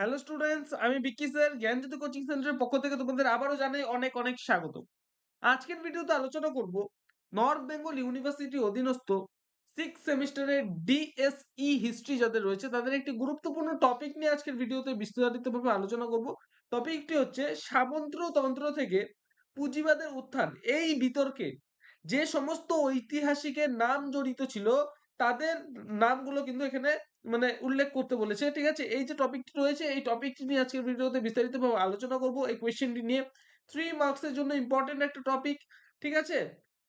Hello students আমি Vicky sir Gyanjyoti coaching সেন্টারের পক্ষ থেকে তোমাদের আবারও জানাই অনেক অনেক স্বাগত। আজকের ভিডিওতে আলোচনা করব নর্থ বেঙ্গল ইউনিভার্সিটি অধীনস্থ সিক্স সেমিস্টারের ডিএসই হিস্ট্রি যাদের রয়েছে, তাদের একটি গুরুত্বপূর্ণ টপিক নিয়ে আজকের ভিডিওতে বিস্তারিতভাবে আলোচনা করব। টপিকটি হচ্ছে সামন্ততন্ত্র থেকে পুঁজিবাদের উত্থান। এই বিতর্কে যে সমস্ত ঐতিহাসিকের নাম জড়িত ছিল তাদের নামগুলো কিন্তু এখানে মানে উল্লেখ করতে বলেছে। ঠিক আছে? এই যে টপিকটি রয়েছে, এই টপিকটি নিয়ে আজকের ভিডিওতে বিস্তারিতভাবে আলোচনা করব। এই কোয়েশ্চেনটি নিয়ে থ্রি মার্কসের জন্য ইম্পর্টেন্ট একটা টপিক ঠিক আছে?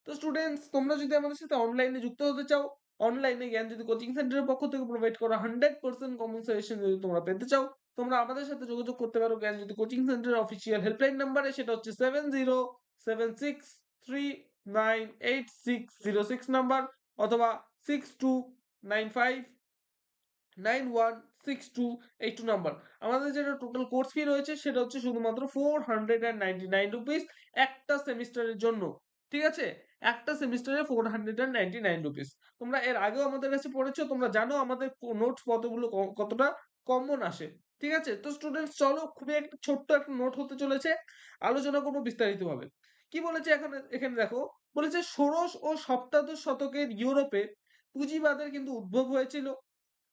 তো স্টুডেন্টস তোমরা যদি আমাদের সাথে অনলাইনে যুক্ত হতে চাও অনলাইনে জ্ঞান যদি কোচিং সেন্টারের পক্ষ থেকে প্রোভাইড করা হান্ড্রেড পার্সেন্ট কমন সাজেশন যদি তোমরা পেতে চাও, তোমরা আমাদের সাথে যোগাযোগ করতে পারো জ্ঞান যদি কোচিং সেন্টারের অফিসিয়াল হেল্পলাইন নাম্বারে সেটা হচ্ছে seven zero seven six three nine eight six zero six number অথবা six two nine five nine one six two eight two number আমাদের যেটা টোটাল কোর্স ফি রয়েছে সেটা হচ্ছে শুধুমাত্র four hundred and ninety nine rupees একটা সেমিস্টারের জন্য। ঠিক আছে? একটা সেমিস্টারে four hundred and ninety nine rupees তোমরা এর আগেও আমাদের কাছে পড়েছো, তোমরা জানো আমাদের নোটস কতগুলো কতটা কমন আসে। ঠিক আছে? তো স্টুডেন্টস চলো খুবই একটা ছোট্ট একটা নোট হতে চলেছে। আলোচনা করব বিস্তারিতভাবে। কি বলেছে এখানে এখানে দেখো বলেছে ষোড়শ ও সপ্তাদশ শতকের ইউরোপে পুঁজিবাদের কিন্তু উদ্ভব হয়েছিল।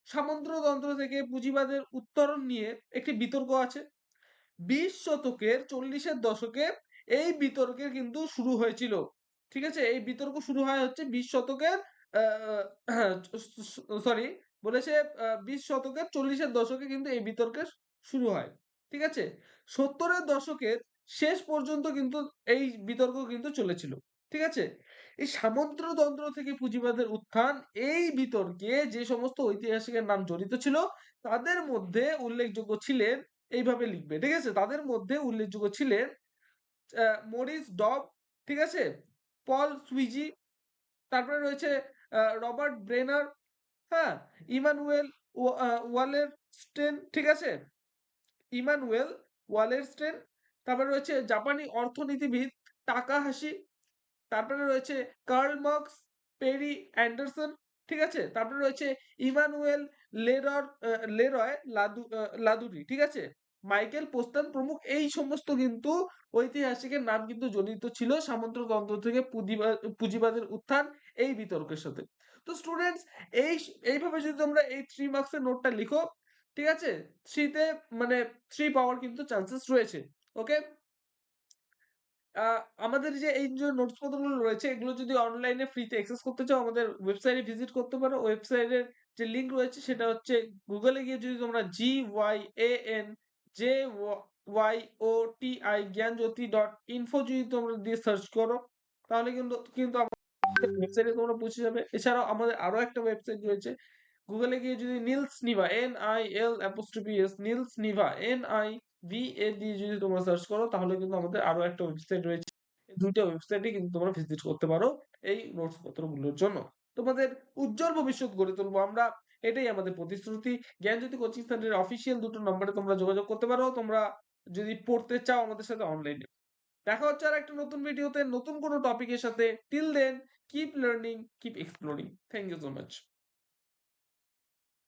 সামন্ততন্ত্র থেকে পুঁজিবাদের উত্তরণ নিয়ে একটি বিতর্ক আছে। বিশ শতকের চল্লিশের দশকে এই বিতর্কের কিন্তু শুরু হয়েছিল। ঠিক আছে? এই বিতর্ক শুরু হয় হচ্ছে বিশ শতকের সরি, বলেছে বিশ শতকের চল্লিশের দশকে কিন্তু এই বিতর্কের শুরু হয়। ঠিক আছে? সত্তরের দশকের শেষ পর্যন্ত কিন্তু এই বিতর্ক কিন্তু চলেছিল। ঠিক আছে? এই সামন্ততন্ত্র থেকে পুঁজিবাদের উত্থান, এই বিতর্কে যে সমস্ত ঐতিহাসিকের নাম জড়িত ছিল, তাদের মধ্যে উল্লেখযোগ্য ছিলেন, এইভাবে লিখবে, ঠিক আছে? তাদের মধ্যে উল্লেখযোগ্য ছিলেন মরিস ডব, ঠিক আছে? পল সুইজি, তারপরে রয়েছে রবার্ট ব্রেনার হ্যাঁ? ইমানুয়েল ওয়ালের স্টেন ঠিক আছে? ইমানুয়েল ওয়ালের স্টেন তারপরে রয়েছে জাপানি অর্থনীতিবিদ টাকাহাসি তারপরে রয়েছে কার্ল মার্কস, পেরি অ্যান্ডারসন, ঠিক আছে? তারপরে রয়েছে ইমানুয়েল লেরর লেরয়, লাদু লাদুরি, ঠিক আছে? মাইকেল পোস্তান প্রমুখ, এই সমস্ত কিন্তু ঐতিহাসিকের নাম কিন্তু জড়িত ছিল থেকে পুঁজিবাদের উত্থান, এই বিতর্কের সাথে। তো স্টুডেন্টস এই, এইভাবে যদি তোমরা এই থ্রি মার্কসের নোটটা লিখো, ঠিক আছে? থ্রিতে মানে থ্রি পাওয়ার কিন্তু চান্সেস রয়েছে ওকে আমাদের যে এই যে নোটস পত্রগুলো রয়েছে, এগুলো যদি অনলাইনে ফ্রিতে অ্যাক্সেস করতে চাও, আমাদের ওয়েবসাইটে ভিজিট করতে পারো। ওয়েবসাইটের যে লিঙ্ক রয়েছে, সেটা হচ্ছে গুগলে গিয়ে যদি তোমরা G Y A N J Y O T I Gyanjyoti dot info যদি তোমরা দিয়ে সার্চ করো, তাহলে কিন্তু কিন্তু আমাদের ওয়েবসাইটে তোমরা পৌঁছে যাবে। এছাড়াও আমাদের আরও একটা ওয়েবসাইট রয়েছে গুগলে গিয়ে যদি Nil's Niva N I L apostrophe S Nil's Niva N I V A দিয়ে যদি তোমরা সার্চ করো, তাহলে কিন্তু আমাদের আরও একটা ওয়েবসাইট রয়েছে। দুইটা ওয়েবসাইটে কিন্তু তোমরা ভিজিট করতে পারো এই নোটস পত্রগুলোর জন্য। তোমাদের উজ্জ্বল ভবিষ্যৎ গড়ে তুলবো আমরা, এটাই আমাদের প্রতিশ্রুতি। জ্ঞান জ্ঞানজ্যোতি কোচিং সেন্টারের অফিসিয়াল দুটো নম্বরে তোমরা যোগাযোগ করতে পারো, তোমরা যদি পড়তে চাও আমাদের সাথে অনলাইনে দেখা হচ্ছে আর একটা নতুন ভিডিওতে নতুন কোনো টপিকের সাথে। Till then keep learning keep exploring thank you so much